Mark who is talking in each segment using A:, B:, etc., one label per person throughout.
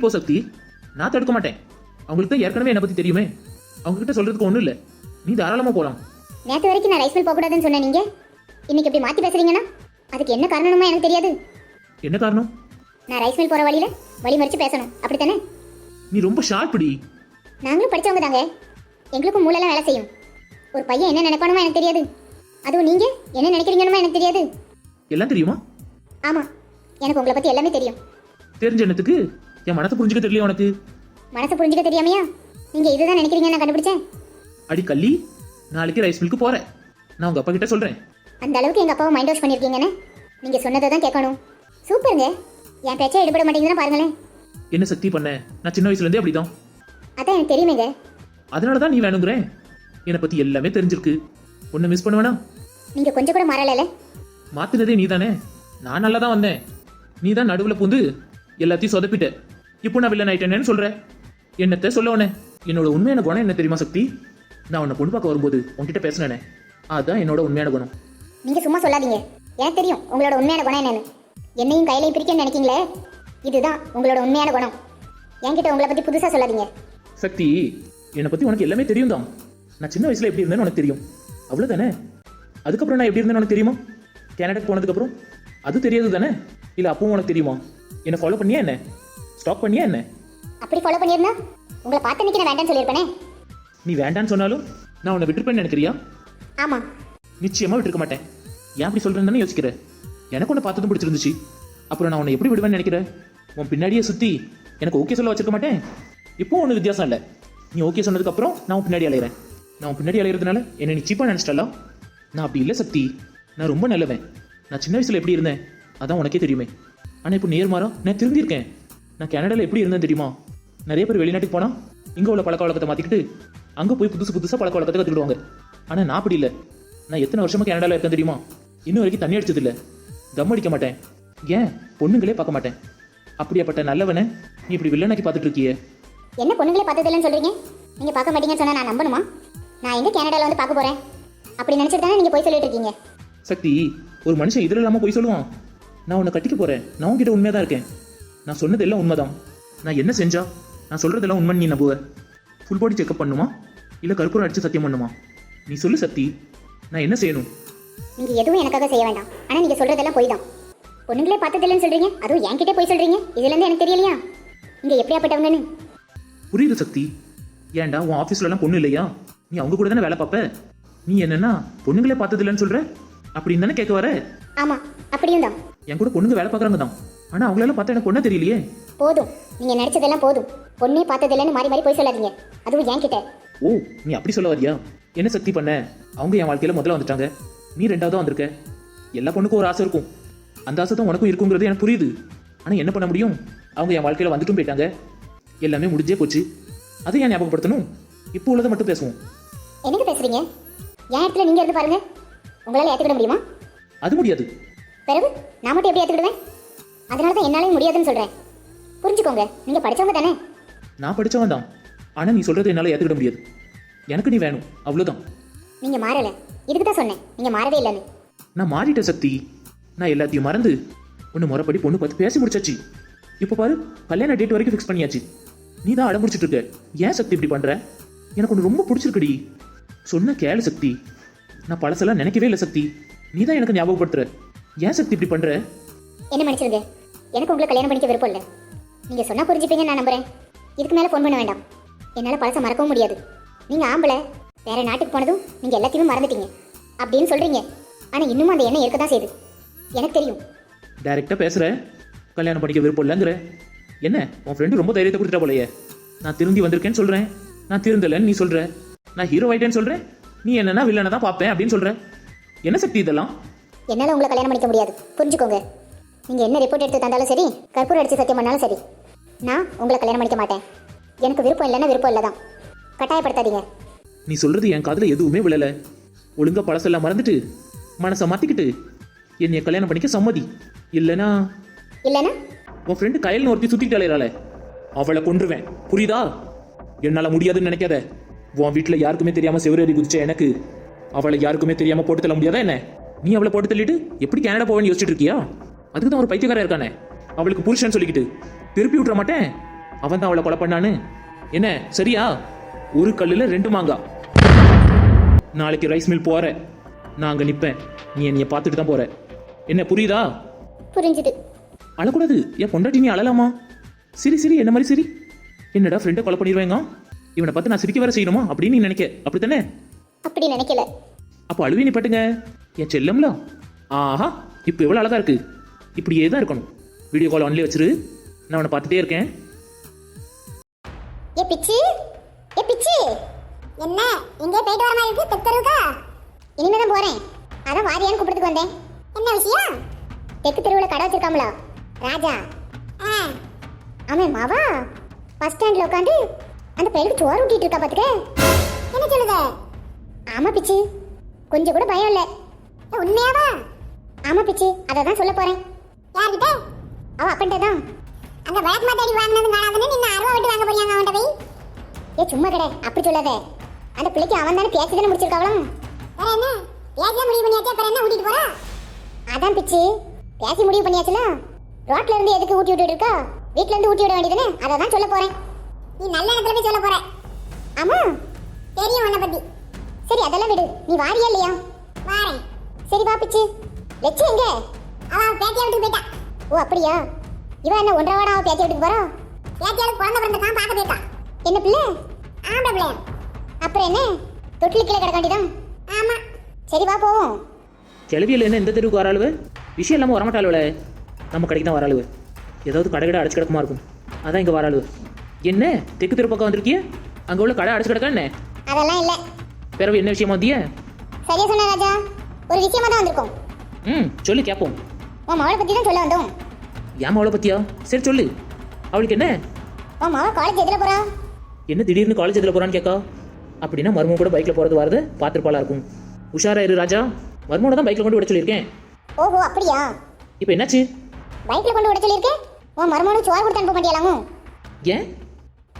A: Mill போ சக்தி நான் தடுக்க மாட்டேன். அவங்களுக்கு தான் ஏற்கனவே என்னை பத்தி தெரியுமே. அவங்க கிட்ட சொல்றதுக்கு ஒண்ணும் இல்ல. நீ தாராளமா போலாம்.
B: நேற்று வரைக்கும் நான் ரைஸ் மில் போகக்கூடாதுன்னு சொன்னேன் நீங்க. இன்னைக்கு இப்படி மாத்தி பேசுறீங்கன்னா அதுக்கு என்ன காரணமா எனக்கு தெரியாது.
A: என்ன காரணம்?
B: நான் ரைஸ் மில் போற வழியில வழி மறிச்சு பேசணும். அப்படித்தானே?
A: நீ ரொம்ப ஷார்ப்டி
B: நாங்களும் படிச்சவங்க தாங்க. எங்களுக்கும் மூளைலாம் வேலை செய்யும். ஒரு பையன் என்ன நினைப்பானுமா எனக்கு தெரியாது. அதுவும் நீங்க என்ன நினைக்கிறீங்கன்னு எனக்கு தெரியாது.
A: எல்லாம் தெரியுமா?
B: ஆமா. எனக்கு உங்களை பத்தி எல்லாமே தெரியும்.
A: தெரிஞ்ச என்னத்துக்கு என் மனத்தை புரிஞ்சுக்க தெரியல உனக்கு?
B: மனசை புரிஞ்சுக்க தெரியாமையா? நீங்க இதுதான் நினைக்கிறீங்க நான் கண்டுபிடிச்சேன்.
A: அடி கள்ளி நாளைக்கு ரைஸ் மில்க்கு போறேன். நான் உங்க அப்பா கிட்ட சொல்றேன்.
B: அந்த அளவுக்கு எங்க அப்பாவை மைண்ட் வாஷ் பண்ணிருக்கீங்கன்னு நீங்க சொன்னதை தான் கேட்கணும். சூப்பருங்க. என் பேச்சே எடுபட மாட்டேங்குதுன்னா பாருங்களேன்.
A: என்ன சக்தி பண்ண? நான் சின்ன வயசுல இருந்தே அப்படிதான்.
B: அதான் எனக்கு தெரியுமேங்க.
A: அதனால தான் நீ வேணுங்கிறேன் என்னை பத்தி எல்லாமே தெரிஞ்சிருக்கு. ஒன்னு மிஸ் பண்ணுவேனா
B: நீங்க கொஞ்சம் கூட மாறல
A: மாத்தினதே நீ தானே நான் நல்லா தான் வந்தேன். நீ தான் நடுவில் பூந்து எல்லாத்தையும் சொதப்பிட்ட. இப்போ நான் வில்லன் ஆயிட்டேனேன்னு சொல்ற? என்னத்த சொல்ல உடனே என்னோட உண்மையான குணம் என்ன தெரியுமா சக்தி? நான் உன்னை பொண்ணு பார்க்க வரும்போது உன்கிட்ட பேசினேனே. அதுதான் என்னோட உண்மையான குணம்.
B: நீங்க சும்மா சொல்லாதீங்க. எனக்கு தெரியும் உங்களோட உண்மையான குணம் என்னன்னு. என்னையும் கையிலையும் பிரிக்கணும்னு நினைக்கீங்களே? இதுதான் உங்களோட உண்மையான குணம். என்கிட்ட உங்களை பத்தி புதுசா சொல்லாதீங்க.
A: சக்தி என்னை பத்தி உனக்கு எல்லாமே தெரியும் தான் நான் சின்ன வயசுல எப்படி இருந்தேன்னு உனக்கு தெரியும். அவ்வளவுதானே? அதுக்கப்புறம் நான் எப்படி இருந்தேன்னு உனக்கு தெரியுமா? கனடாக்கு போனதுக்கப்புறம்? அது தெரியாது தானே இல்லை அப்பவும் உனக்கு தெரியுமா? என்னை ஃபாலோ பண்ணியா என்ன? ஸ்டாக் பண்ணியா என்ன?
B: அப்படி ஃபாலோ பண்ணியிருந்தா? உங்களை பார்த்து நினைக்க நான் வேண்டாம்னு சொல்லியிருப்பேனே.
A: நீ வேண்டான்னு சொன்னாலும் நான் உன்னை விட்டுருப்பேன்னு நினைக்கிறியா?
B: ஆமா.
A: நிச்சயமா விட்டுருக்க மாட்டேன். ஏன் அப்படி சொல்றேன்னு யோசிக்கிறேன் எனக்கு உன்னை பார்த்ததும் பிடிச்சிருந்துச்சு. அப்புறம் நான் உன்னை எப்படி விடுவேன்னு நினைக்கிறேன் உன் பின்னாடியே சுத்தி எனக்கு ஓகே சொல்ல வச்சிருக்க மாட்டேன். இப்போ ஒன்றும் வித்தியாசம் இல்லை. நீ ஓகே சொன்னதுக்கு அப்புறம் நான் உன் பின்னாடி அலையிறேன். நான் உன் பின்னாடி அலையிறதுனால என்ன நீ சீப்பா நினைச்சிட்டலாம் நான் அப்படி இல்லை சக்தி. நான் ரொம்ப நல்லவன். நான் சின்ன வயசுல எப்படி இருந்தேன்? அதான் உனக்கே தெரியுமே. ஆனால் இப்போ நேர்மாறா நான் திருந்திருக்கேன். நான் கனடால எப்படி இருந்தேன் தெரியுமா? நிறைய பேர் வெளிநாட்டுக்கு போனா இங்க உள்ள பழக்க வழக்கத்தை மாத்திக்கிட்டு அங்க போய் புதுசு புதுசா பழக்க வழக்கத்தை கத்துக்கிடுவாங்க. ஆனா நான் அப்படி இல்லை. நான் எத்தனை வருஷமா கனடால இருக்கேன் தெரியுமா? இன்னும் வரைக்கும் தண்ணி அடிச்சது இல்ல. தம் அடிக்க மாட்டேன். ஏன்? பொண்ணுங்களே பார்க்க மாட்டேன். அப்படியாப்பட்ட நல்லவனை நீ இப்படி வில்லனாக்கி பார்த்துட்டு இருக்கியே
B: என்ன பொண்ணுங்களே பார்த்ததில்லன்னு சொல்றீங்க? நீங்க பார்க்க மாட்டீங்கன்னு சொன்னா நான் நம்பணுமா? நான் எங்க கனடால வந்து பார்க்க போறேன்? அப்படி நினைச்சிட்டு தானே நீங்க போய் சொல்லிட்டு இருக்கீங்க?
A: சக்தி ஒரு மனுஷன் இதில் இல்லாமல் போய் சொல்லுவான். நான் உன்னை கட்டிக்க போறேன். நான் உன்கிட்ட உண்மையாக தான் இருக்கேன். நான் சொன்னது எல்லாம் உண்மைதான். நான் என்ன செஞ்சா? நான் சொல்றதெல்லாம் உண்மை நீ நம்புவ. ஃபுல் பாடி செக்அப் பண்ணுமா? இல்லை கற்பூரம் அடிச்சு சத்தியம் பண்ணுமா? நீ சொல்லு சக்தி நான் என்ன செய்யணும்?
B: நீங்க எதுவும் எனக்காக செய்ய வேண்டாம். ஆனா நீங்க சொல்றதெல்லாம் போய் தான் பொண்ணுங்களே பார்த்ததில்லன்னு சொல்றீங்க. அதுவும் என்கிட்ட போய் சொல்றீங்க. இதுல இருந்து எனக்கு தெரியலையா? நீங்க எப்படியாப்பட்டவங்கன்னு?
A: புரியுது சக்தி ஏன்டா உன் ஆஃபீஸ்லலாம் பொண்ணு இல்லையா? நீ அவங்க கூட தானே வேலை பார்ப்ப? நீ என்னன்னா பொண்ணுங்களே பார்த்தது இல்லைன்னு சொல்ற? அப்படின்னு தானே கேட்க வர?
B: ஆமா அப்படியும் தான்.
A: என் கூட பொண்ணுங்க வேலை பார்க்குறாங்க தான். ஆனால் அவங்களால பார்த்தா எனக்கு பொண்ணே தெரியலையே.
B: போதும். நீங்க நினைச்சதெல்லாம் போதும். பொண்ணே பார்த்ததில்லன்னு மாறி மாறி போய் சொல்லாதீங்க. அதுவும் என்கிட்ட.
A: ஓ நீ அப்படி சொல்ல வரியா? என்ன சக்தி பண்ண? அவங்க என் வாழ்க்கையில முதல்ல வந்துட்டாங்க. நீ ரெண்டாவதா வந்திருக்க. எல்லா பொண்ணுக்கும் ஒரு ஆசை இருக்கும். அந்த ஆசை தான் உனக்கும் இருக்குங்கிறது எனக்கு புரியுது. ஆனா என்ன பண்ண முடியும்? அவங்க என் வாழ்க்கையில வந்துட்டும் போயிட்டாங்க. எல்லாமே முடிஞ்சே போச்சு. அதை ஏன் ஞாபகப்படுத்தணும்? இப்போ உள்ளதை மட்டும் பேசுவோம்.
B: என்னங்க பேசுறீங்க? என் இடத்துல நீங்க இருந்து பாருங்க. உங்களால ஏத்துக்கிட முடியுமா?
A: அது முடியாது.
B: பிறகு நான் மட்டும் எப்படி ஏத்துக்கிடுவேன்? அதனால தான் என்னாலையும் முடியாதுன்னு சொல்றேன். புரிஞ்சுக்கோங்க நீங்க படிச்சவங்க தானே?
A: நான் படிச்சவன் தான். ஆனா நீ சொல்றதை என்னால ஏத்துக்கிட முடியாது. எனக்கு நீ வேணும் அவ்வளவுதான்.
B: நீங்க மாறல. இதுக்கு தான் சொன்னேன் நீங்க மாறவே இல்லைன்னு.
A: நான் மாறிட்ட சக்தி. நான் எல்லாத்தையும் மறந்து ஒன்று முறைப்படி பொண்ணு பார்த்து பேசி முடிச்சாச்சு. இப்போ பாரு கல்யாண டேட் வரைக்கும் ஃபிக்ஸ் பண்ணியாச்சு. நீ தான் அடம் பிடிச்சிட்டு இருக்க. ஏன் சக்தி இப்படி பண்ற? எனக்கு ஒன்று ரொம்ப பிடிச்சிருக்குடி. சொன்ன கேளு சக்தி. நான் பழசெல்லாம் நினைக்கவே இல்லை சக்தி. நீ தான் எனக்கு ஞாபகப்படுத்துற. ஏன் சக்தி இப்படி பண்ற?
B: என்ன மன்னிச்சிருங்க. எனக்கு உங்களை கல்யாணம் பண்ணிக்க விருப்பம் இல்லை. நீங்க சொன்னா புரிஞ்சுப்பீங்கன்னு நான் நம்புறேன். இதுக்கு மேல ஃபோன் பண்ண வேண்டாம். என்னால பழச மறக்கவும் முடியாது. நீங்க ஆம்பளை வேற நாட்டுக்கு போனதும் நீங்க எல்லாத்தையுமே மறந்துட்டீங்க. அப்படின்னு சொல்றீங்க. ஆனா இன்னும் அந்த எண்ணம் இருக்க தான் செய்யுது. எனக்கு தெரியும்.
A: டைரெக்டாக பேசுற. கல்யாணம் பண்ணிக்க விருப்பம் இல்லைங்கிற. என்ன? உன் ஃப்ரெண்டு ரொம்ப தைரியத்தை கொடுத்துட்டா போலயே. நான் திருந்தி வந்திருக்கேன்னு சொல்றேன். நான் திருந்தலைன்னு நீ சொல்ற. நான் ஹீரோ ஆயிட்டேன்னு சொல்றேன் நீ என்னன்னா வில்லனை தான் பார்ப்பேன் அப்படின்னு சொல்ற. என்ன சக்தி இதெல்லாம்?
B: என்னால உங்களை கல்யாணம் பண்ணிக்க முடியாது. புரிஞ்சுக்கோங்க. நீங்க என்ன ரிப்போர்ட் எடுத்து தந்தாலும் சரி கற்பூரம் அடிச்சு சத்தியம் பண்ணாலும் சரி நான் உங்களை கல்யாணம் பண்ணிக்க மாட்டேன். எனக்கு விருப்பம் இல்லைன்னா விருப்பம் இல்லை தான் கட்டாயப்படுத்தாதீங்க.
A: நீ சொல்றது என் காதுல எதுவுமே விழல. ஒழுங்கா பழசெல்லாம் மறந்துட்டு மனசை மாத்திக்கிட்டு என்னைய கல்யாணம் பண்ணிக்க சம்மதி. இல்லனா
B: இல்லைன்னா?
A: உன் ஃப்ரெண்டு கயல்னு ஒருத்தி சுத்திட்டு அலையிறாளே அவளை கொன்றுவேன். புரியுதா? என்னால முடியாதுன்னு நினைக்காத. உன் வீட்டுல யாருக்குமே தெரியாம செவரேறி குதிச்ச எனக்கு அவளை யாருக்குமே தெரியாம போட்டு தள்ள முடியாதா என்ன? நீ அவளை போட்டு தள்ளிட்டு எப்படி கனடா போவேன்னு யோசிச்சுட்டு இருக்கியா? அதுக்கு தான் ஒரு பைத்தியக்காரன் இருக்கானே. அவளுக்கு புருஷன் சொல்லிக்கிட்டு திருப்பி விட்டுற மாட்டேன். அவன் தான் அவளை கொலை பண்ணான்னு. என்ன சரியா? ஒரு கல்லுல ரெண்டு மாங்காய் நாளைக்கு ரைஸ் மில் போற நான் அங்க நிப்பேன். நீ என்னைய பார்த்துட்டு தான் போற. என்ன புரியுதா?
B: புரிஞ்சுது.
A: அழக்கூடாது. என் பொண்டாட்டி நீ அழலாமா? சரி சரி. என்ன மாதிரி சரி? என்னடா ஃப்ரெண்டை கொலை பண்ணிடுவேங்க. இவனை பார்த்து நான் சிரிக்க வேற செய்யணுமா? அப்படின்னு நீ நினைக்க. அப்படித்தானே?
B: அப்படி நினைக்கல.
A: அப்போ அழுவி நீ பட்டுங்க. என் செல்லம்ல? ஆஹா. இப்போ எவ்வளோ அழகா இருக்கு. இப்படியே தான் இருக்கணும். வீடியோ கால் ஆன்லேயே வச்சிரு. நான் அவனை பார்த்துட்டே இருக்கேன்.
B: ஏ பிச்சு ஏ பிச்சு. என்ன எங்கே போயிட்டு வர மாதிரி இருக்கு? தெருவுக்கா? இனிமே தான் போறேன். அதான் வாரியான்னு கூப்பிடுறதுக்கு வந்தேன். என்ன விஷயம்? தெற்கு தெருவில் கடை வச்சிருக்காங்களா ராஜா. ஆ. அவன் மாவா. பஸ் ஸ்டாண்டில் உட்காந்து அந்த பையனுக்கு சோறு ஊட்டிட்டு இருக்கா பார்த்துக்க என்ன சொல்லுத? ஆமாம் பிச்சு. கொஞ்சம் கூட பயம் இல்லை. உண்மையாவா? ஆமாம் பிச்சு. அதை தான் சொல்ல போகிறேன் யார்கிட்ட? அவ அப்பன்ட்ட தான். அந்த விளக்கு மாத்தாடி வாங்கினது காணாதுன்னு நின்று அருவா விட்டு வாங்க போறியாங்க அவன்கிட்ட போய்? ஏ சும்மா கடை அப்படி சொல்லாத. அந்த பிள்ளைக்கு அவன் தானே பேசி தானே முடிச்சிருக்காவலாம் வேற என்ன? பேசி முடிவு பண்ணியாச்சா? அப்புறம் என்ன ஊட்டிட்டு போறா? அதான் பிச்சு. பேசி முடிவு பண்ணியாச்சுல? ரோட்ல இருந்து எதுக்கு ஊட்டி விட்டுட்டு இருக்கா? வீட்ல இருந்து ஊட்டி விட வேண்டியதுன்னு அதை தான் சொல்ல போறேன். நீ நல்ல இடத்துல போய் சொல்ல போற. ஆமா? தெரியும் உன்னை பத்தி. சரி அதெல்லாம் விடு. நீ வாரியா இல்லையா? வாரேன். சரி வா பிச்சு. லட்சு எங்க? அவ பேட்டியா விட்டு போயிட்டா. ஓ அப்படியா? இவன் என்ன ஒன்றரை வாரம் அவ பேட்டியா விட்டுக்கு போறா? பேட்டியாளுக்கு குழந்தை பிறந்திருக்கான் பார்க்க போயிருக்கா என்ன பிள்ளை? ஆம்பளை பிள்ளையா. அப்புறம் என்ன? தொட்டில் கீழே கிடக்க வேண்டியதான் ஆமா. சரி வா போவோம்.
A: கிளவியில் என்ன எந்த தெருவுக்கு வராளுவ? விஷயம் இல்லாமல் வரமாட்டாளுவல நம்ம கடைக்கு தான் வராளுவ. ஏதாவது கடை கடை அடைச்சு கிடக்குமா இருக்கும். அதான் இங்கே வராளுவ. என்ன? தெற்கு தெரு பக்கம் வந்திருக்கிய? அங்கே உள்ள கடை அடைச்சு கிடக்கா என்ன?
B: அதெல்லாம் இல்ல.
A: பிறகு என்ன விஷயமா வந்திய?
B: சரியா சொன்ன ராஜா. ஒரு விஷயமா தான் வந்திருக்கோம்.
A: ம் சொல்லு கேட்போம்
B: உன் மகளை பத்தி தான் சொல்ல வந்தோம்.
A: ஏன் அவளை பத்தியா? சரி சொல்லு. அவளுக்கு என்ன?
B: உன் மகள் காலேஜ் எதுல போறா?
A: என்ன திடீர்னு காலேஜ் எதில் போகிறான்னு கேட்கா அப்படின்னா மருமக கூட பைக்கில் போகிறது வரது பார்த்துருப்பாளா இருக்கும். உஷாரா இரு ராஜா. மருமனை தான் பைக்கில் கொண்டு விட சொல்லியிருக்கேன்.
B: ஓஹோ அப்படியா?
A: இப்போ என்னாச்சு?
B: பைக்ல கொண்டு விட சொல்லியிருக்கேன்? உன் மருமகனுக்கு சோறு கொடுத்து அனுப்ப மாட்டியாலாமோ
A: ஏன்?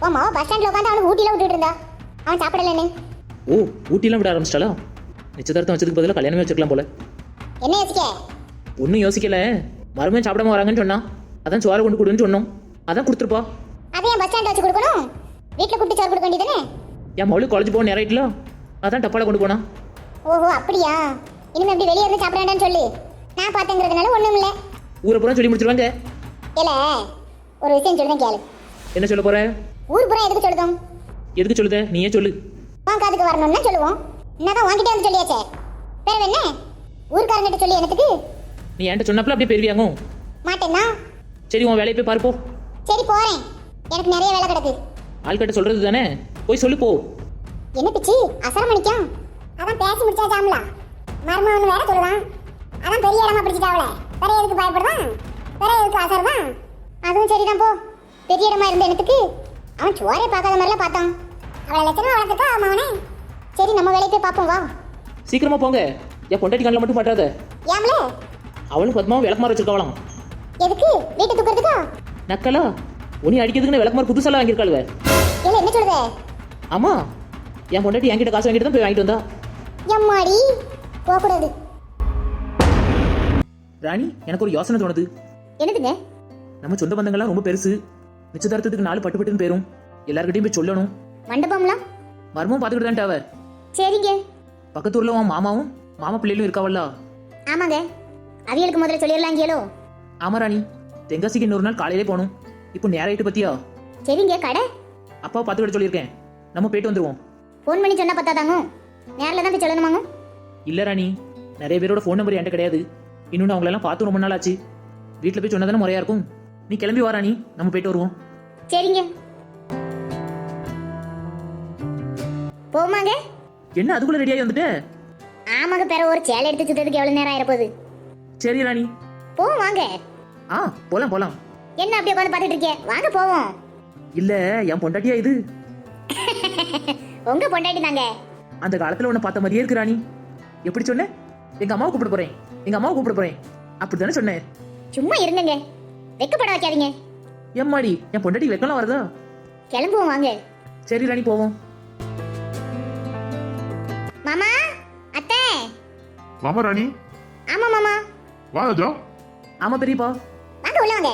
B: உன் மாவ பஸ் ஸ்டாண்ட்ல உட்காந்து அவனுக்கு ஊட்டில விட்டுட்டு இருந்தா. அவன் சாப்பிடலன்னு
A: ஓ ஊட்டிலாம் விட ஆரம்பிச்சிட்டாளா? நிச்சயதார்த்தம் வச்சதுக்கு பதிலாக கல்யாணமே வச்சிருக்கலாம் போல.
B: என்ன யோசிக்க?
A: ஒன்றும் யோசிக்கல. மருமையை சாப்பிடாம வராங்கன்னு சொன்னா அதான் சோறு கொண்டு கொடுன்னு சொன்னோம். அதான் கொடுத்துருப்பா.
B: அதை பஸ் ஸ்டாண்ட் வச்சு கொடுக்கணும். வீட்ல கூட்டி சோறு கொடுக்க வேண்டியதானே
A: என் மவுளுக்கு காலேஜ் போக நேரம் ஆயிட்டுல அதான் டப்பால கொண்டு போனா
B: ஓஹோ அப்படியா? இனிமே அப்படி வெளியே இருந்து சாப்பிட வேண்டாம்னு சொல்லு. நான் பார்த்தேங்கிறதுனால ஒண்ணும் இல்ல.
A: ஊரை பூரா சொல்லி முடிச்சிருவாங்க.
B: இல்ல ஒரு விஷயம் சொல்லுதான் கேளு.
A: என்ன சொல்ல போற?
B: ஊர் பூரா எதுக்கு சொல்லுதோம்?
A: எதுக்கு சொல்லுத? நீயே சொல்லு.
B: உன் காதுக்கு வரணும்னா சொல்லுவோம். என்னதான் உன்கிட்ட வந்து சொல்லியாச்சே? வேற என்ன? ஊர்க்காரங்கிட்ட சொல்லி என்னத்துக்கு?
A: நீ என்கிட்ட சொன்னப்பல அப்படியே பெருவியாங்க
B: மாட்டேன்னா?
A: சரி உன் வேலையை போய் பாருப்போ
B: சரி போறேன். எனக்கு நிறைய வேலை கிடக்கு.
A: ஆள்கிட்ட சொல்றது தானே? போய் சொல்லு போ.
B: என்ன பிச்சி? அசரம் மணிக்கம் அதான் பேசி முடிச்சாச்சாம்ல மர்மம்னு வேற சொல்லலாம் அதான் பெரிய இடமா பிடிச்சிட்டாவல வேற எதுக்கு பயப்படுறான் வேற எதுக்கு அசர் தான் அதுவும் சரிதான் போ. பெரிய இடமா இருந்த இடத்துக்கு அவன் சுவாரே பார்க்காத மாதிரிலாம் பார்த்தான். அவளை லட்சணம் வளர்த்துக்கா அவன் சரி நம்ம போய் பார்ப்போம் வா.
A: சீக்கிரமா போங்க. என் பொண்டாட்டி கண்ணில் மட்டும் பட்டாத
B: ஏம்ல?
A: அவளும் பத்மாவும் விளக்குமாறு வச்சிருக்காவலாம்
B: எதுக்கு? வீட்டை தூக்கிறதுக்கா?
A: நக்கலா? உனி அடிக்கிறதுக்குன்னு விளக்குமாறு புதுசாலாம் வாங்கியிருக்காளுவ.
B: இல்ல என்ன சொல்லுத?
A: ஆமா என் பொண்டாட்டி என்கிட்ட காசு வாங்கிட்டு தான் போய் வாங்கிட்டு வந்தா.
B: எம்மாடி? போகக்கூடாது.
A: ராணி எனக்கு ஒரு யோசனை தோணுது.
B: என்னதுங்க?
A: நம்ம சொந்த பந்தங்கள்லாம் ரொம்ப பெருசு. நிச்சயதார்த்தத்துக்கு நாலு பட்டு பட்டுன்னு போயிரும். எல்லார்கிட்டயும் போய் சொல்லணும்.
B: மண்டபம்லாம்?
A: மர்மம் பார்த்துக்கிட்டு தான் அவ.
B: சரிங்க.
A: பக்கத்து ஊர்ல உன் மாமாவும் மாமா பிள்ளைகளும் இருக்காவல்ல?
B: ஆமாங்க. அவியலுக்கு முதல்ல சொல்லிடலாம் கேளோ
A: ஆமா ராணி. தென்காசிக்கு இன்னொரு நாள் காலையிலே போகணும். இப்போ நேராயிட்டு பத்தியா?
B: சரிங்க கடை.
A: அப்பாவை பார்த்து விட சொல்லியிருக்கேன். நம்ம போயிட்டு வந்துருவோம்.
B: ஃபோன் பண்ணி சொன்னா பத்தாதாங்க? நேரில் தான் போய் சொல்லணுமாங்க?
A: இல்ல ராணி. நிறைய பேரோட ஃபோன் நம்பர் என்கிட்ட கிடையாது. இன்னொன்று அவங்களெல்லாம் பார்த்து ரொம்ப நாள் ஆச்சு. வீட்டில் போய் சொன்னதானே முறையா இருக்கும். நீ கிளம்பி வா ராணி. நம்ம போயிட்டு வருவோம்.
B: சரிங்க. போமாங்க
A: என்ன அதுக்குள்ள ரெடியாகி வந்துட்ட?
B: ஆமாங்க பிற ஒரு சேலை எடுத்து சுத்ததுக்கு எவ்வளவு நேரம் ஆயிரப்போகுது?
A: சரி ராணி.
B: போவோம் வாங்க.
A: ஆ போலாம் போலாம்.
B: என்ன அப்படியே உட்காந்து பார்த்துட்டு இருக்கே வாங்க போவோம்.
A: இல்ல என் பொண்டாட்டியா இது?
B: உங்க பொண்டாட்டி தாங்க.
A: அந்த காலத்துல உன்னை பார்த்த மாதிரியே இருக்கு ராணி. எப்படி சொன்ன? எங்க அம்மாவை கூப்பிட போறேன். எங்க அம்மாவை கூப்பிட போறேன். அப்படித்தானே சொன்னேன்
B: சும்மா இருங்கங்க. வெக்கப்பட வைக்காதீங்க.
A: எம்மாடி என் பொண்டாட்டி வெக்கலாம் வருதா?
B: கிளம்புவோம் வாங்க.
A: சரி ராணி போவோம்.
B: மாமா அத்தை.
C: வாமா ராணி.
B: ஆமா மாமா.
C: வா ராஜா
A: ஆமா பெரியப்பா.
B: வாங்க உள்ள வாங்க.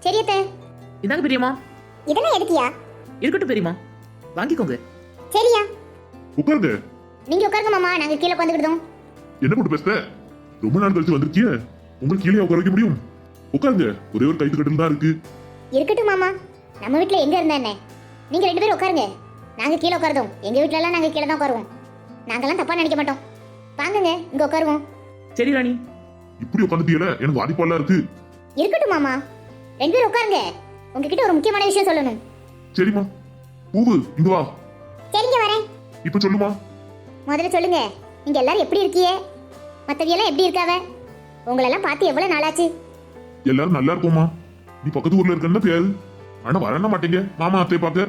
B: சரி அத்தை.
A: இதாங்க பெரியம்மா.
B: இதெல்லாம் எதுக்கியா?
A: இருக்கட்டும் பெரியம்மா. வாங்கிக்கோங்க.
B: சரியா.
C: உட்காருங்க.
B: நீங்க உட்காருங்க மாமா. நாங்க கீழே உட்காந்துக்கிட்டோம்
C: என்ன போட்டு பேசுற? ரொம்ப நாள் கழிச்சு வந்திருக்கிய. உங்களுக்கு கீழே உட்கார வைக்க முடியும். உட்காருங்க. ஒரே ஒரு கைத்து கட்டில் தான் இருக்கு.
B: இருக்கட்டும் மாமா. நம்ம வீட்ல எங்க இருந்தா என்ன? நீங்க ரெண்டு பேரும் உட்காருங்க. நாங்க கீழே உட்காருதோம் எங்க வீட்ல எல்லாம் நாங்க கீழே தான் உட்காருவோம். நாங்கெல்லாம் தப்பா நினைக்க மாட்டோம். வாங்குங்க இங்க உட்காருவோம்.
A: சரி ராணி.
C: இப்படி உட்காந்துட்டீல எனக்கு வாதிப்பாலாம் இருக்கு?
B: இருக்கட்டும் மாமா. ரெண்டு பேரும் உட்காருங்க. உங்ககிட்ட ஒரு முக்கியமான விஷயம் சொல்லணும்.
C: சரிம்மா. பூவு இங்க வா.
B: சரிங்க வரேன்.
C: இப்ப சொல்லுமா?
B: முதல்ல சொல்லுங்க. நீங்க எல்லாரும் எப்படி இருக்கீங்க மத்தவியெல்லாம் எப்படி இருக்காவ? உங்களெல்லாம் பார்த்து எவ்வளவு நாளாச்சு?
C: எல்லாரும் நல்லா இருக்கோமா நீ பக்கத்து ஊர்ல இருக்கன்னு பேரு ஆனா வரணும் மாட்டீங்க. மாமா அத்தையை பார்க்க.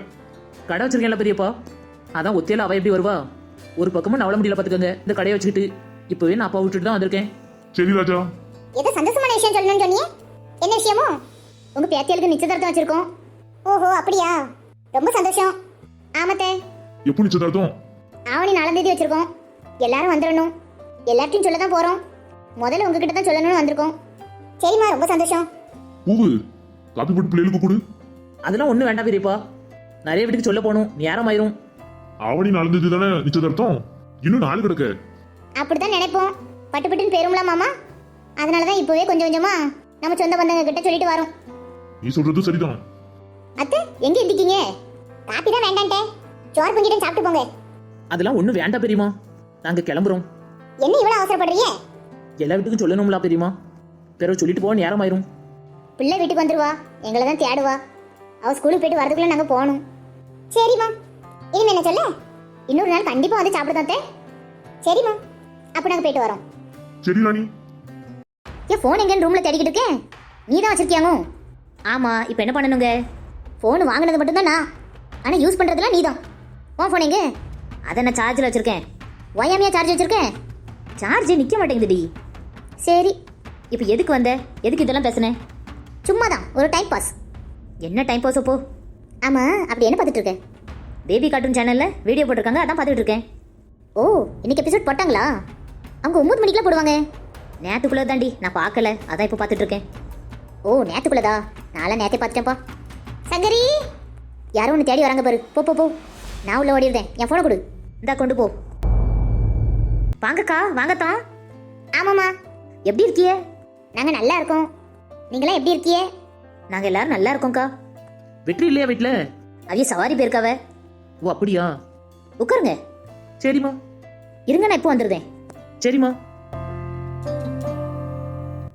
A: கடை வச்சிருக்கேன்ல பெரியப்பா? அதான் ஒத்தையில அவ எப்படி வருவா? ஒரு பக்கமும் நவள முடியல பாத்துக்கோங்க. இந்த கடையை வச்சுக்கிட்டு இப்பவே நான் அப்பா விட்டுட்டு தான் வந்திருக்கேன்.
C: சரி ராஜா.
B: ஏதோ சந்தோஷமான விஷயம் சொல்லணும்னு சொன்னீங்க என்ன விஷயமோ? உங்க பேத்தியலுக்கு நிச்சயதார்த்தம் வச்சிருக்கோம். ஓஹோ அப்படியா? ரொம்ப சந்தோஷம். ஆமத்தே.
C: எப்போ நிச்சயதார்த்தம்?
B: ஆவணி நாலாம் தேதி வச்சிருக்கோம். எல்லாரும் வந்துடணும். எல்லார்ட்டையும் சொல்ல தான் போறோம். முதல்ல உங்ககிட்ட தான் சொல்லணும்னு வந்திருக்கோம். சரிம்மா ரொம்ப சந்தோஷம்.
C: பூவு காப்பி போட்டு பிள்ளைகளுக்கு கொடு.
A: அதெல்லாம் ஒன்றும் வேண்டாம் பெரியப்பா. நிறைய வீட்டுக்கு சொல்ல போகணும். நேரம் ஆயிரும்.
C: ஆவணி நாலஞ்சு தானே நிச்சயதார்த்தம்? இன்னும் நாலு கிடக்க.
B: அப்படித்தான் நினைப்போம். பட்டு பட்டுன்னு பெரும்ல மாமா? அதனால தான் இப்போவே கொஞ்சம் கொஞ்சமா நம்ம சொந்த பந்தங்க கிட்ட சொல்லிட்டு வரோம்.
C: நீ சொல்றது சரிதான்.
B: அத்தை எங்க இருக்கீங்க காப்பி தான் வேண்டான்ட்டே. சோறு பொங்கிட்டு சாப்பிட்டு போங்க.
A: அதெல்லாம் ஒன்றும் வேண்டாம் பெரியம்மா. நாங்கள் கிளம்புறோம்.
B: என்ன இவ்வளவு அவசரப்படுறீங்க?
A: எல்லா வீட்டுக்கும் சொல்லணும்ல பெரியம்மா. பிறகு சொல்லிட்டு போக நேரம் ஆயிரும்.
B: பிள்ளை வீட்டுக்கு வந்துருவா. எங்களை தான் தேடுவா. அவ ஸ்கூலுக்கு போயிட்டு வரதுக்குள்ள நாங்க போகணும். சரிம்மா. இனிமே என்ன சொல்ல? இன்னொரு நாள் கண்டிப்பா வந்து சாப்பிடுதோம் அத்தை. சரிம்மா. அப்ப நாங்க போயிட்டு வரோம்.
C: சரி ராணி.
B: ஏன் ஃபோன் எங்கன்னு ரூம்ல தேடிக்கிட்டு இருக்கேன். நீ தான் வச்சிருக்கியாங்க? ஆமா இப்போ என்ன பண்ணணுங்க? ஃபோன் வாங்கினது மட்டும்தான் நான். ஆனா யூஸ் பண்றதுலாம் நீ தான் உன் ஃபோன் எங்க? அதை நான் சார்ஜில் வச்சிருக்கேன். ஒயாமையா சார்ஜ் வச்சிருக்கேன். சார்ஜ் நிக்க மாட்டேங்குதுடி. சரி இப்போ எதுக்கு வந்த? எதுக்கு இதெல்லாம் பேசுனேன் சும்மா தான் ஒரு டைம் பாஸ் என்ன டைம் பாஸ் அப்போ? ஆமா அப்படி என்ன பார்த்துட்டு இருக்கேன் பேபி கார்ட்டூன் சேனல்ல வீடியோ போட்டிருக்காங்க அதான் பார்த்துட்டு இருக்கேன். ஓ இன்னைக்கு எபிசோட் போட்டாங்களா? அவங்க ஒன்பது மணிக்கெல்லாம் போடுவாங்க. நேத்துக்குள்ள தாண்டி நான் பார்க்கல. அதான் இப்போ பார்த்துட்டு இருக்கேன் ஓ நேத்துக்குள்ளதா? நான்லாம் நேத்தே பார்த்துட்டேன்ப்பா. சங்கரி! யாரோ ஒன்று தேடி வராங்க பாரு. போ போ போ. நான் உள்ள ஓடிடுதேன் என் ஃபோனை கொடு. இந்தா கொண்டு போ. வாங்கக்கா வாங்கத்தான் ஆமாம்மா. எப்படி இருக்கியே? நாங்கள் நல்லா இருக்கோம். நீங்களாம் எப்படி இருக்கியே? நாங்கள் எல்லாரும் நல்லா இருக்கோம்க்கா.
A: வெற்றி இல்லையா வீட்டில்
B: அவைய சவாரி போயிருக்காவ.
A: ஓ அப்படியா?
B: உட்காருங்க.
A: சரிம்மா.
B: இருங்க நான் இப்போ வந்துடுதேன்
A: சரிம்மா.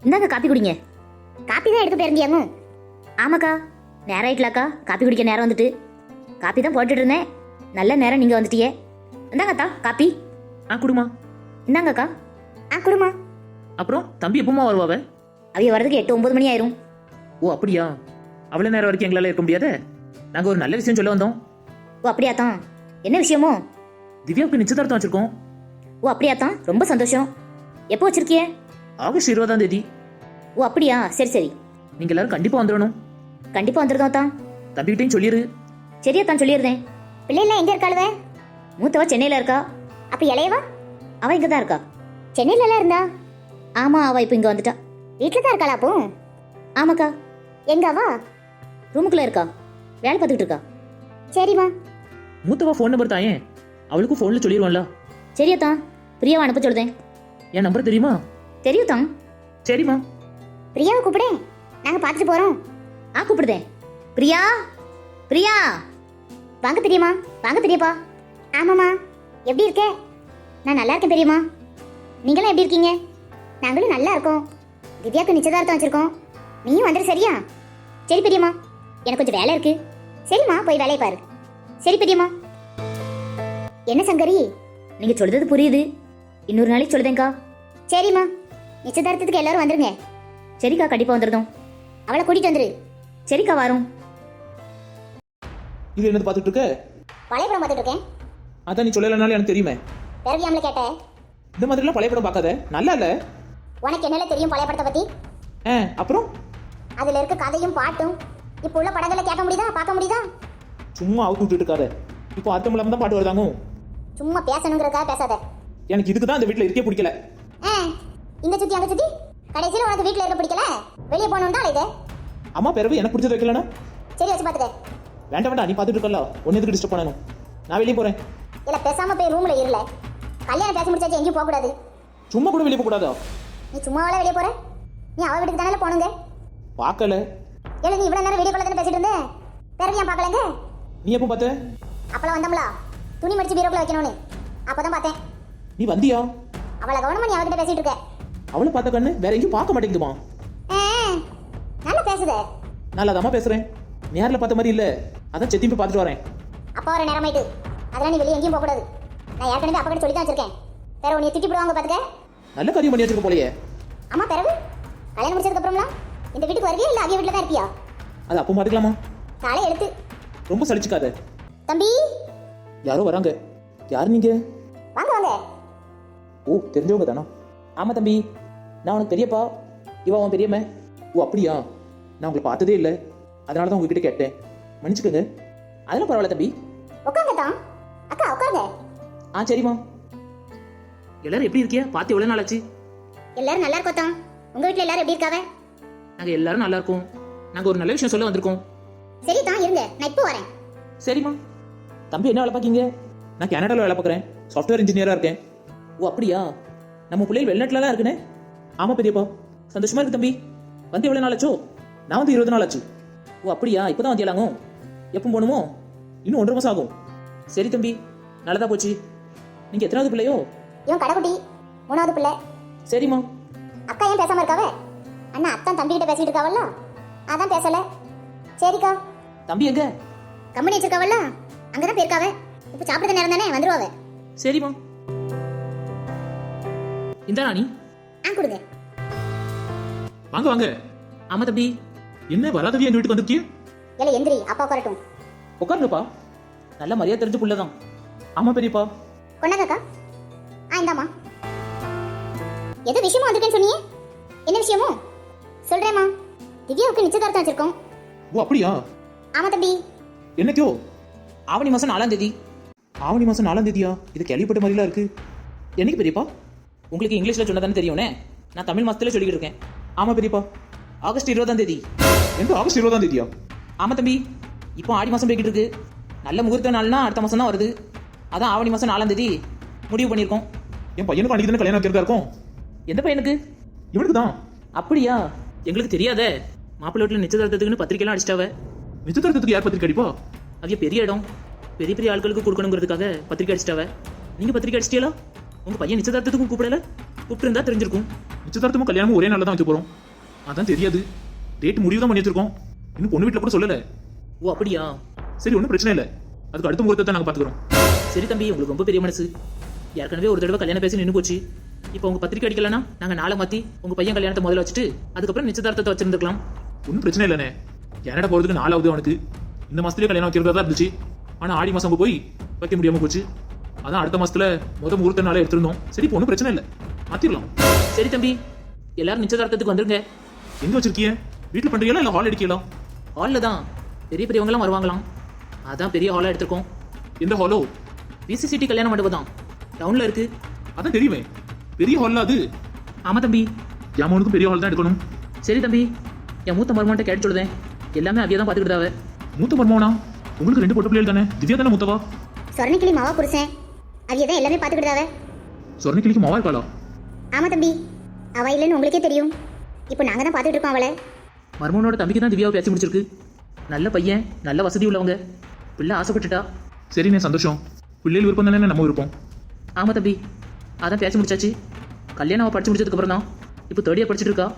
B: இந்தாங்க காப்பி குடிங்க. காப்பி தான் எடுக்க போயிருந்தியாங்க. ஆமாக்கா நேரம் ஆயிட்டலாக்கா. காப்பி குடிக்க நேரம் வந்துட்டு. காப்பி தான் போட்டுட்டு இருந்தேன். நல்ல நேரம் நீங்கள் வந்துட்டியே. இந்தாங்கத்தா காப்பி.
A: ஆ குடுமா.
B: இந்தாங்கக்கா. ஆ குடுமா.
A: அப்புறம் தம்பி எப்பமா வருவாவ?
B: அவைய வரதுக்கு எட்டு ஒன்பது மணி ஆயிரும்.
A: ஓ அப்படியா? அவ்வளோ நேரம் வரைக்கும் எங்களால் இருக்க முடியாதே? நாங்கள் ஒரு நல்ல விஷயம் சொல்ல வந்தோம்.
B: ஓ அப்படியா தான் என்ன விஷயமோ?
A: திவ்யாவுக்கு நிச்சயதார்த்தம் வச்சிருக்கோம்.
B: ஓ அப்படியா தான் ரொம்ப சந்தோஷம். எப்போ வச்சிருக்கிய?
A: ஆகஸ்ட் இருபதாம் தேதி.
B: ஓ அப்படியா? சரி சரி.
A: நீங்க எல்லாரும் கண்டிப்பா வந்துடணும்
B: கண்டிப்பா வந்துருதோம் தான்.
A: தம்பிகிட்டையும் சொல்லிடு
B: சரியா தான் சொல்லியிருந்தேன். பிள்ளைலாம் எங்க இருக்காளுவ? மூத்தவ சென்னையில இருக்கா. அப்ப இளையவா? அவ இங்க தான் இருக்கா. சென்னையில எல்லாம் இருந்தா? ஆமா அவ இப்ப இங்க வந்துட்டா. வீட்ல தான் இருக்காளா அப்போ? ஆமாக்கா. எங்க அவா? ரூமுக்குள்ள இருக்கா. வேலை பார்த்துக்கிட்டு இருக்கா. சரிம்மா.
A: மூத்தவா ஃபோன் நம்பர் தாயேன் அவளுக்கும் ஃபோனில் சொல்லிடுவான்ல
B: சரியா தான் பிரியாவை அனுப்ப சொல்லுதேன்.
A: என் நம்பர் தெரியுமா?
B: தெரியும் தான்
A: சரிம்மா.
B: பிரியாவை கூப்பிடு. நாங்க பார்த்துட்டு போறோம். ஆ கூப்பிடுதேன் பிரியா பிரியா. வாங்க பெரியம்மா வாங்க பெரியப்பா. ஆமாம்மா. எப்படி இருக்க? நான் நல்லா இருக்கேன் பெரியம்மா. நீங்களும் எப்படி இருக்கீங்க? நாங்களும் நல்லா இருக்கோம். திவ்யாக்கு நிச்சயதார்த்தம் வச்சிருக்கோம். நீயும் வந்துடு சரியா? சரி பெரியம்மா. எனக்கு கொஞ்சம் வேலை இருக்கு. சரிம்மா போய் வேலையை பாரு. சரி பெரியம்மா. என்ன சங்கரி? நீங்க சொல்றது புரியுது. இன்னொரு நாளைக்கு சொல்லுதேங்க்கா சரிம்மா. நிச்சயதார்த்தத்துக்கு எல்லாரும் வந்துருங்க. சரிக்கா கண்டிப்பா வந்துருந்தோம் அவளை கூட்டிட்டு வந்துரு. சரிக்கா வரோம்.
A: இது என்னது பார்த்துட்டு இருக்க
B: பழைய படம் பார்த்துட்டு இருக்கேன்
A: அதான் நீ சொல்லலைனாலும் எனக்கு தெரியுமே.
B: பிறவியாமல கேட்டேன்
A: இந்த மாதிரிலாம் பழைய படம் பார்க்காத. நல்லா இல்லை?
B: உனக்கு என்னல தெரியும் பழைய படத்தை பத்தி?
A: ஆ அப்புறம்?
B: அதுல இருக்க கதையும் பாட்டும். இப்போ உள்ள படங்களை கேட்க முடியுதா? பார்க்க முடியுதா?
A: சும்மா அவுத்து விட்டுட்டு இருக்காத. இப்போ அர்த்தம் இல்லாமல் தான் பாட்டு வருதாங்க?
B: சும்மா பேசணுங்கிறதுக்காக பேசாத.
A: எனக்கு இதுக்கு தான் அந்த வீட்டில் இருக்கே பிடிக்கல.
B: இங்க சுத்தி அங்க சுத்தி? கடைசியில உனக்கு வீட்ல இருக்க பிடிக்கல? வெளியே போகணும்டா இது
A: அம்மா பிறகு எனக்கு பிடிச்சது வைக்கலனா?
B: சரி வச்சு பாத்துக்க.
A: வேண்டாம் வேண்டாம் நீ பார்த்துட்டு இருக்கல ஒன்று எதுக்கு டிஸ்டர்ப் பண்ணணும்? நான் வெளியே போகிறேன்
B: இல்ல பேசாம போய் ரூம்ல இருல. கல்யாணம் பேசி முடிச்சாச்சு எங்கேயும் போக கூடாது.
A: சும்மா கூட வெளியே போகக்கூடாதா
B: நீ சும்மாவால வெளியே போற? நீ அவ வீட்டுக்கு தானே போனுங்க.
A: பார்க்கல
B: ஏல நீ இவ்வளவு நேரம் வீடியோ கால் தானே பேசிட்டு இருந்த? பிறகு ஏன் பார்க்கலங்க
A: நீ எப்போ பார்த்த?
B: அப்பலாம் வந்தோம்ல. துணி மடிச்சு பீரோக்குள்ள வைக்கணும்னு. அப்பதான் பார்த்தேன்.
A: நீ வந்தியா?
B: அவளை கவனமா நீ அவகிட்ட பேசிட்டு இருக்க.
A: அவளை பார்த்த கண்ணு வேற எங்கேயும் பார்க்க மாட்டேங்குதுமா?
B: நல்லா பேசுதே.
A: நல்லா பேசுகிறேன் நேரில் பார்த்த மாதிரி இல்லை. அதான் செத்தி போய் பார்த்துட்டு வரேன்.
B: அப்பா வர நேரமாயிட்டு அதெல்லாம் நீ வெளியே எங்கேயும் போக கூடாது நான் ஏற்கனவே அப்பா கிட்ட சொல்லி தான் வச்சிருக்கேன். வேற உன்னை திட்டி போடுவாங்க பாத்துக்க.
A: நல்ல காரியம் பண்ணி வச்சிருக்க போலயே.
B: அம்மா பிறகு? கல்யாணம் முடிச்சதுக்கு அப்புறம்லாம் இந்த வீட்டுக்கு வருவியா இல்ல அவிய வீட்டுல தான் இருப்பியா?
A: அது அப்போ பார்த்துக்கலாமா?
B: காலை எடுத்து.
A: ரொம்ப சலிச்சுக்காத.
B: தம்பி?
A: யாரோ வராங்க. யார் நீங்கள்
B: வாங்க வாங்க.
A: ஓ தெரிஞ்சவங்க தானா? ஆமாம் தம்பி நான் உனக்கு பெரியப்பா இவன் அவன் பெரியம்மா. ஓ அப்படியா? நான் உங்களை பார்த்ததே இல்லை. அதனால தான் உங்ககிட்ட கேட்டேன். மன்னிச்சுக்கோங்க. அதெல்லாம் பரவாயில்ல தம்பி.
B: உட்காருங்க தான் அக்கா உட்காருங்க.
A: ஆ சரிம்மா. எல்லாரும் எப்படி இருக்கியா? பார்த்து எவ்வளோ நாள் ஆச்சு?
B: எல்லாரும் நல்லா இருக்கோம் தான் உங்க வீட்ல எல்லாரும் எப்படி இருக்காவ
A: நாங்கள் எல்லாரும் நல்லா இருக்கோம். நாங்கள் ஒரு நல்ல விஷயம் சொல்ல வந்திருக்கோம்.
B: சரி தான் இருங்க. நான் இப்போ வரேன்.
A: சரிம்மா. தம்பி என்ன வேலை பார்க்கீங்க? நான் கனடாவில் வேலை பார்க்குறேன். சாஃப்ட்வேர் இன்ஜினியராக இருக்கேன். ஓ அப்படியா? நம்ம பிள்ளைகள் வெளிநாட்டிலலாம் இருக்குனே. ஆமாம் பெரியப்பா. சந்தோஷமா இருக்கு தம்பி. வந்து எவ்வளோ நாள் ஆச்சோ நான் வந்து இருபது நாள் ஆச்சு ஓ அப்படியா? இப்போ தான் வந்தியலாங்க எப்போ போகணுமோ? இன்னும் ஒன்றரை மாதம் ஆகும். சரி தம்பி. நல்லதா போச்சு. நீங்கள் எத்தனாவது பிள்ளையோ?
B: இவன் கடைக்குட்டி. மூணாவது பிள்ளை.
A: சரிம்மா.
B: அக்கா ஏன் பேசாம இருக்காவ? அண்ணா அத்தான் தம்பி கிட்ட பேசிட்டு இருக்காவல்ல? அதான் பேசல. சரிக்கா.
A: தம்பி எங்க?
B: கம்பெனி வச்சிருக்காவல்ல? அங்கதான் போயிருக்காவ. இப்போ சாப்பிடுற நேரம் தானே? வந்துருவாவ.
A: சரிம்மா. இந்த ராணி
B: ஆ கொடுங்க.
A: வாங்க வாங்க. ஆமா தம்பி. என்ன வராதவி எங்க வீட்டுக்கு வந்திருக்கீங்க
B: இல்ல எந்திரி அப்பா உட்காரட்டும்.
A: உட்காருங்கப்பா. நல்ல மரியாதை தெரிஞ்ச புள்ளதான். ஆமா பெரியப்பா.
B: கொண்டாங்கக்கா. ஆ இந்தாம்மா. ஏதோ விஷயமா வந்திருக்கேன்னு சொன்னீங்க? என்ன விஷயமோ? சொல்றேம்மா. திவ்யாவுக்கு நிச்சயதார்த்தம் வச்சிருக்கோம்.
A: ஓ அப்படியா?
B: ஆமா தம்பி.
A: என்னைக்கோ? ஆவணி மாசம் நாலாம் தேதி. ஆவணி மாசம் நாலாம் தேதியா? இது கேள்விப்பட்ட மாதிரிலாம் இருக்கு. என்னைக்கு பெரியப்பா? உங்களுக்கு இங்கிலீஷ்ல சொன்னதானே தெரியும்னே? நான் தமிழ் மாசத்துல சொல்லிக்கிட்டு இருக்கேன் ஆமா பெரியப்பா. ஆகஸ்ட் இருபதாம் தேதி.
C: எந்த ஆகஸ்ட் இருபதாம் தேதியா?
A: ஆமா தம்பி. இப்போ ஆடி மாசம் போய்கிட்டு இருக்கு. நல்ல முகூர்த்த நாள்னா அடுத்த மாசம் தான் வருது. அதான் ஆவணி மாசம் நாலாம் தேதி முடிவு பண்ணியிருக்கோம்.
C: என் பையனுக்கு அன்னைக்கு தானே கல்யாணம் வைக்கிறதா இருக்கும்?
A: எந்த பையனுக்கு?
C: இவனுக்கு தான்.
A: அப்படியா? எங்களுக்கு தெரியாதே. மாப்பிள்ளை வீட்டில் நிச்சயதார்த்தத்துக்குன்னு பத்திரிக்கைலாம் அடிச்சிட்டாவ.
C: நிச்சயதார்த்தத்துக்கு யார் பத்திரிக்கை அடிப்பா?
A: அது பெரிய இடம். பெரிய பெரிய ஆட்களுக்கு கொடுக்கணுங்கிறதுக்காக பத்திரிக்கை அடிச்சிட்டாவ. நீங்க பத்திரிக்கை அடிச்சிட்டீங்களா உங்க பையன் நிச்சயதார்த்தத்துக்கும் கூப்பிடல? கூப்பிட்டு தெரிஞ்சிருக்கும்.
C: நிச்சயதார்த்தமும் கல்யாணமும் ஒரே நாளில் தான் வைக்க போறோம். அதான் தெரியாது. டேட் முடிவு தான் பண்ணி வச்சிருக்கோம் இன்னும் பொண்ணு வீட்டில் கூட சொல்லல.
A: ஓ அப்படியா?
C: சரி ஒன்றும் பிரச்சனை இல்லை. அதுக்கு அடுத்த முகூர்த்தத்தை நாங்கள் பார்த்துக்குறோம்.
A: சரி தம்பி உங்களுக்கு ரொம்ப பெரிய மனசு. ஏற்கனவே ஒரு தடவை கல்யாணம் பேசி நின்று போச்சு. இப்போ உங்க பத்திரிக்கை அடிக்கலனா நாங்க நாளை மாத்தி உங்க பையன் கல்யாணத்தை முதல்ல வச்சுட்டு அதுக்கப்புறம் நிச்சயதார்த்தத்தை வச்சிருந்துக்கலாம்
C: ஒன்றும் பிரச்சனை இல்லைண்ணே. கனடா போகிறதுக்கு நாலாவது அவனுக்கு. இந்த மாசத்துலயே கல்யாணம் வைக்கிறதா தான் இருந்துச்சு. ஆனால் ஆடி மாசம் அங்க போய் வைக்க முடியாம போச்சு. அதான் அடுத்த மாசத்துல முத முகூர்த்த நாளே எடுத்திருந்தோம். சரி இப்போ ஒன்றும் பிரச்சனை இல்லை. மாத்திரலாம்.
A: சரி தம்பி எல்லாரும் நிச்சயதார்த்தத்துக்கு வந்துருங்க.
C: எங்க வச்சிருக்கீங்க வீட்டில் பண்றீங்களா இல்லை ஹால் அடிக்கலாம்
A: ஹாலில் தான். பெரிய பெரியவங்களாம் வருவாங்களாம். அதான் பெரிய ஹாலாக எடுத்திருக்கோம்.
C: எந்த ஹாலோ
A: விசிசிட்டி கல்யாண மண்டபம் தான். டவுனில் இருக்கு.
C: அதான் தெரியுமே. பெரிய ஹால்ல அது?
A: ஆமா தம்பி.
C: ஜாமனுக்கும் பெரிய ஹால் தான் எடுக்கணும்.
A: சரி தம்பி என் மூத்த மருமன்ட்ட கேட்டு சொல்லுதேன். எல்லாமே அவிய தான் பார்த்துக்கிட்டாவ
C: மூத்த மர்மோனா உங்களுக்கு ரெண்டு பொட்டு பிள்ளைகள் தானே? திவ்யா தானே மூத்தவா?
B: சொர்ணக்கிளி மாவா புருஷன். அவிய தான் எல்லாமே பார்த்துக்கிட்டாவ
C: சொர்ணக்கிளிக்கு மாவா இருக்காளா?
B: ஆமா தம்பி. அவ இல்லைன்னு உங்களுக்கே தெரியும். இப்போ நாங்க தான் பார்த்துட்டு இருக்கோம் அவளை.
A: மருமனோட தம்பிக்கு தான் திவ்யாவை பேசி முடிச்சிருக்கு. நல்ல பையன் நல்ல வசதி உள்ளவங்க. பிள்ளை ஆசைப்பட்டுட்டா.
C: சரிண்ணே சந்தோஷம். பிள்ளைகள் விருப்பம் தானே நம்ம விருப்பம்.
A: ஆமா தம்பி. அதான் பேசி முடிச்சாச்சு. கல்யாணம் அவ படிச்சு முடிச்சதுக்கு அப்புறம் தான் இப்போ தேர்ட் இயர் படிச்சுட்டு இருக்கா.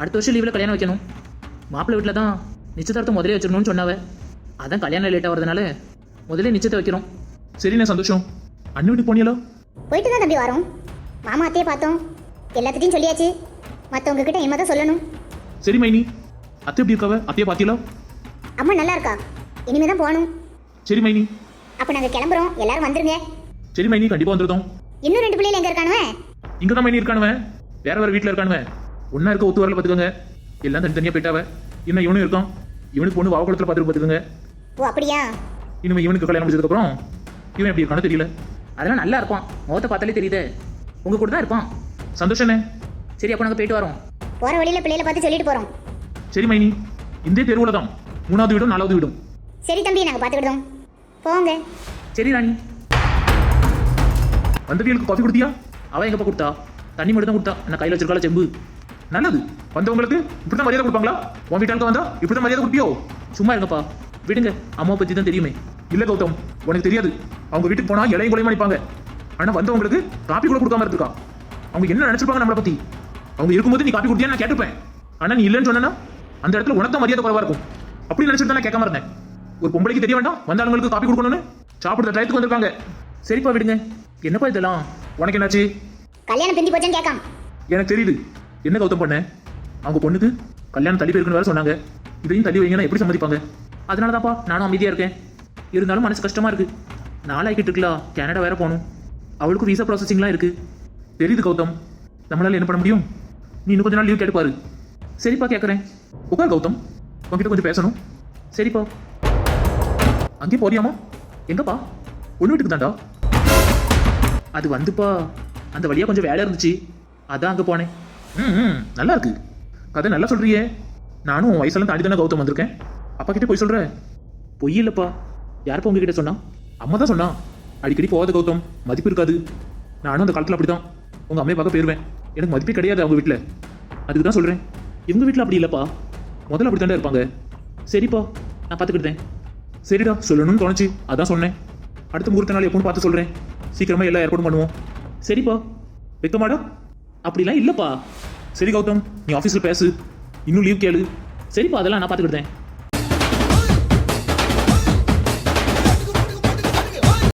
A: அடுத்த வருஷம் லீவில் கல்யாணம் வைக்கணும். மாப்பிள்ளை வீட்டில் தான் நிச்சயதார்த்தம் முதலே வச்சிடணும்னு சொன்னாவ. அதான் கல்யாணம் லேட்டாக வரதுனால முதல்ல நிச்சயத்தை வைக்கிறோம்.
C: சரிண்ணே சந்தோஷம். அண்ணன் வீட்டுக்கு போனியலோ?
B: போயிட்டு தான் தம்பி வரோம். மாமா அத்தையை பார்த்தோம். எல்லாத்துட்டையும் சொல்லியாச்சு. மற்றவங்க கிட்ட இனிமே தான் சொல்லணும்.
C: சரி மைனி. அத்தை எப்படி இருக்காவ? அத்தையை பாத்தீங்களா?
B: அம்மா நல்லா இருக்கா? இனிமே தான் போகணும்.
C: சரி மைனி.
B: அப்போ நாங்கள் கிளம்புறோம். எல்லாரும் வந்துருங்க.
C: சரி மைனி கண்டிப்பா வந்துருந்தோம்
B: இன்னும் ரெண்டு பிள்ளைகள் எங்கே இருக்கானுவன்
C: இங்க தான் மைனி இருக்கானுவன் வேற வேற வீட்ல இருக்கானுவன் ஒன்னா இருக்க ஒத்து வரல பாத்துக்கோங்க. எல்லாம் தனித்தனியா போயிட்டாவ. இன்னும் இவனும் இருக்கான்? இவனுக்கு பொண்ணு வாவக்குளத்துல பாத்துட்டு பாத்துக்கோங்க.
B: ஓ அப்படியா?
C: இனிமே இவனுக்கு கல்யாணம் முடிச்சதுக்கு அப்புறம் இவன் எப்படி இருக்கானோ தெரியல.
A: அதெல்லாம் நல்லா இருப்பான் முகத்தை பார்த்தாலே தெரியுதே. உங்க கூட தான் இருப்பான்
C: சந்தோஷண்ணே
A: சரி அப்போ நாங்கள் போயிட்டு வரோம்.
B: போகிற வழியில் பிள்ளைகளை பார்த்து சொல்லிட்டு போகிறோம்
C: சரி மைனி. இந்த தெருவுல தான். மூணாவது வீடும் நாலாவது வீடும்.
B: சரி தம்பி நாங்கள் பார்த்துக்கிட்டோம் போங்க.
A: சரி ராணி. வந்தவியலுக்கு காஃபி கொடுத்தியா? அவ எங்கப்பா கொடுத்தா? தண்ணி மட்டும் தான் கொடுத்தா. என்ன கையில் வச்சிருக்காளா செம்பு? நல்லது. வந்தவங்களுக்கு இப்படி தான் மரியாதை கொடுப்பாங்களா? உன் வீட்டாளுக்கு வந்தா இப்படி தான் மரியாதை கொடுப்பியோ? சும்மா இருங்கப்பா. விடுங்க. அம்மாவை பற்றி தான் தெரியுமே. இல்லை கௌதம் உனக்கு தெரியாது. அவங்க வீட்டுக்கு போனால் இலையும் குலையும் அடிப்பாங்க ஆனால் வந்தவங்களுக்கு காப்பி கூட கொடுக்காம இருக்கா அவங்க என்ன நினைச்சிருப்பாங்க நம்மளை பற்றி அவங்க இருக்கும்போது நீ காப்பி கொடுத்தியா? நான் கேட்டுப்பேன். ஆனால் நீ இல்லைன்னு சொன்னா அந்த இடத்துல உனக்கு மரியாதை குறைவா இருக்கும். அப்படி நினைச்சிட்டு நான் கேட்காம இருந்தேன். ஒரு பொம்பளைக்கு தெரிய வேண்டாம். வந்த ஆளுங்களுக்கு காப்பி கொடுக்கணும்னு சாப்பிடுற டயத்துக்கு வந்திருக்காங்க. சரிப்பா விடுங்க. என்னப்பா இதெல்லாம்? உனக்கு என்னாச்சு?
B: கல்யாணம் பிந்தி போச்சேன்னு கேட்காம்.
A: எனக்கு தெரியுது. என்ன கௌதம் பண்ண? அவங்க பொண்ணுக்கு கல்யாணம் தள்ளி போயிருக்குன்னு வேற சொன்னாங்க. இதையும் தள்ளி வைங்கன்னா எப்படி சம்மதிப்பாங்க? அதனால தான்ப்பா நானும் அமைதியா இருக்கேன். இருந்தாலும் மனசு கஷ்டமா இருக்கு. நாளாகிட்டு இருக்கலாம் கனடா வேற போகணும். அவளுக்கும் விசா ப்ராசஸிங்லாம் இருக்கு. தெரியுது கௌதம். நம்மளால என்ன பண்ண முடியும்? நீ இன்னும் கொஞ்ச நாள் லீவ் கேட்டுப்பாரு. சரிப்பா கேட்குறேன் உட்கார் கௌதம். உங்ககிட்ட கொஞ்சம் பேசணும். சரிப்பா. அங்கே போறியாமா? எங்கப்பா? ஒன்று வீட்டுக்கு தாண்டா அது வந்துப்பா. அந்த வழியா கொஞ்சம் வேலை இருந்துச்சு. அதான் அங்க போனேன். ம் ம், நல்லா இருக்கு. கதை நல்லா சொல்றியே. நானும் உன் வயசெல்லாம் தாண்டி தானே கௌதம் வந்திருக்கேன். அப்பா கிட்ட போய் சொல்கிறேன் பொய்யில்லப்பா யாருப்பா உங்ககிட்ட சொன்னா? அம்மா தான் சொன்னா. அடிக்கடி போகாத கௌதம். மதிப்பு இருக்காது. நானும் அந்த காலத்தில் அப்படிதான் உங்க அம்மையை பார்க்க போயிருவேன். எனக்கு மதிப்பே கிடையாது அவங்க வீட்டில் அதுக்கு தான் சொல்கிறேன் எங்கள் வீட்டில் அப்படி இல்லைப்பா. முதல்ல அப்படி தாண்டா இருப்பாங்க. சரிப்பா நான் பார்த்துக்கிட்டேன். சரிடா சொல்லணும்னு தோணுச்சு. அதான் சொன்னேன். அடுத்த முகூர்த்த நாள் எப்போன்னு பார்த்து சொல்கிறேன் சீக்கிரமாக எல்லா ஏற்பாடும் பண்ணுவோம். சரிப்பா வைக்கமாடா? அப்படிலாம் இல்லைப்பா. சரி கௌதம் நீ ஆஃபீஸில் பேசு. இன்னும் லீவ் கேளு. சரிப்பா அதெல்லாம் நான் பார்த்துக்கிட்டேன்.